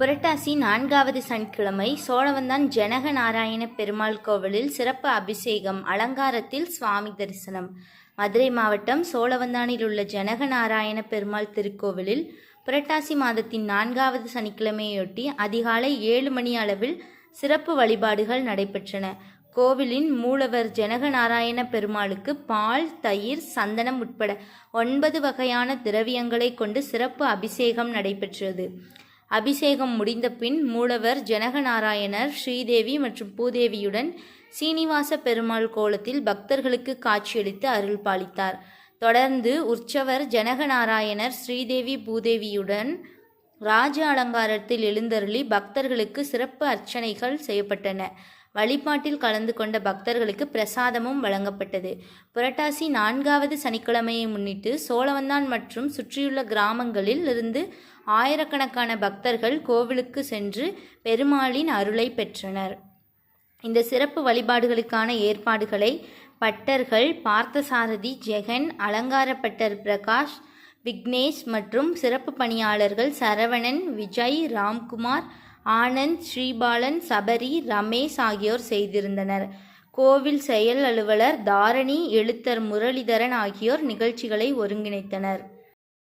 புரட்டாசி நான்காவது சனிக்கிழமை சோழவந்தான் ஜனக நாராயண பெருமாள் கோவிலில் சிறப்பு அபிஷேகம் அலங்காரத்தில் சுவாமி தரிசனம். மதுரை மாவட்டம் சோழவந்தானில் உள்ள ஜனக நாராயண பெருமாள் திருக்கோவிலில் புரட்டாசி மாதத்தின் நான்காவது சனிக்கிழமையொட்டி அதிகாலை ஏழு மணி அளவில் சிறப்பு வழிபாடுகள் நடைபெற்றன. கோவிலின் மூலவர் ஜனக நாராயண பெருமாளுக்கு பால் தயிர் சந்தனம் உட்பட ஒன்பது வகையான திரவியங்களை கொண்டு சிறப்பு அபிஷேகம் நடைபெற்றது. அபிஷேகம் முடிந்த பின் மூலவர் ஜனகநாராயணர் ஸ்ரீதேவி மற்றும் பூதேவியுடன் சீனிவாச பெருமாள் கோலத்தில் பக்தர்களுக்கு காட்சியளித்து அருள் பாலித்தார். தொடர்ந்து உற்சவர் ஜனகநாராயணர் ஸ்ரீதேவி பூதேவியுடன் ராஜ அலங்காரத்தில் எழுந்தருளி பக்தர்களுக்கு சிறப்பு அர்ச்சனைகள் செய்யப்பட்டன. வழிபாட்டில் கலந்து கொண்ட பக்தர்களுக்கு பிரசாதமும் வழங்கப்பட்டது. புரட்டாசி நான்காவது சனிக்கிழமையை முன்னிட்டு சோழவந்தான் மற்றும் சுற்றியுள்ள கிராமங்களில் இருந்து ஆயிரக்கணக்கான பக்தர்கள் கோவிலுக்கு சென்று பெருமாளின் அருளை பெற்றனர். இந்த சிறப்பு வழிபாடுகளுக்கான ஏற்பாடுகளை பட்டர்கள் பார்த்தசாரதி ஜெகன் அலங்காரப்பட்டர் பிரகாஷ் விக்னேஷ் மற்றும் சிறப்பு பணியாளர்கள் சரவணன் விஜய் ராம்குமார் ஆனந்த் ஸ்ரீபாலன் சபரி ரமேஷ் ஆகியோர் செய்திருந்தனர். கோவில் செயல் அலுவலர் தாரணி எழுத்தர் முரளிதரன் ஆகியோர் நிகழ்ச்சிகளை ஒருங்கிணைத்தனர்.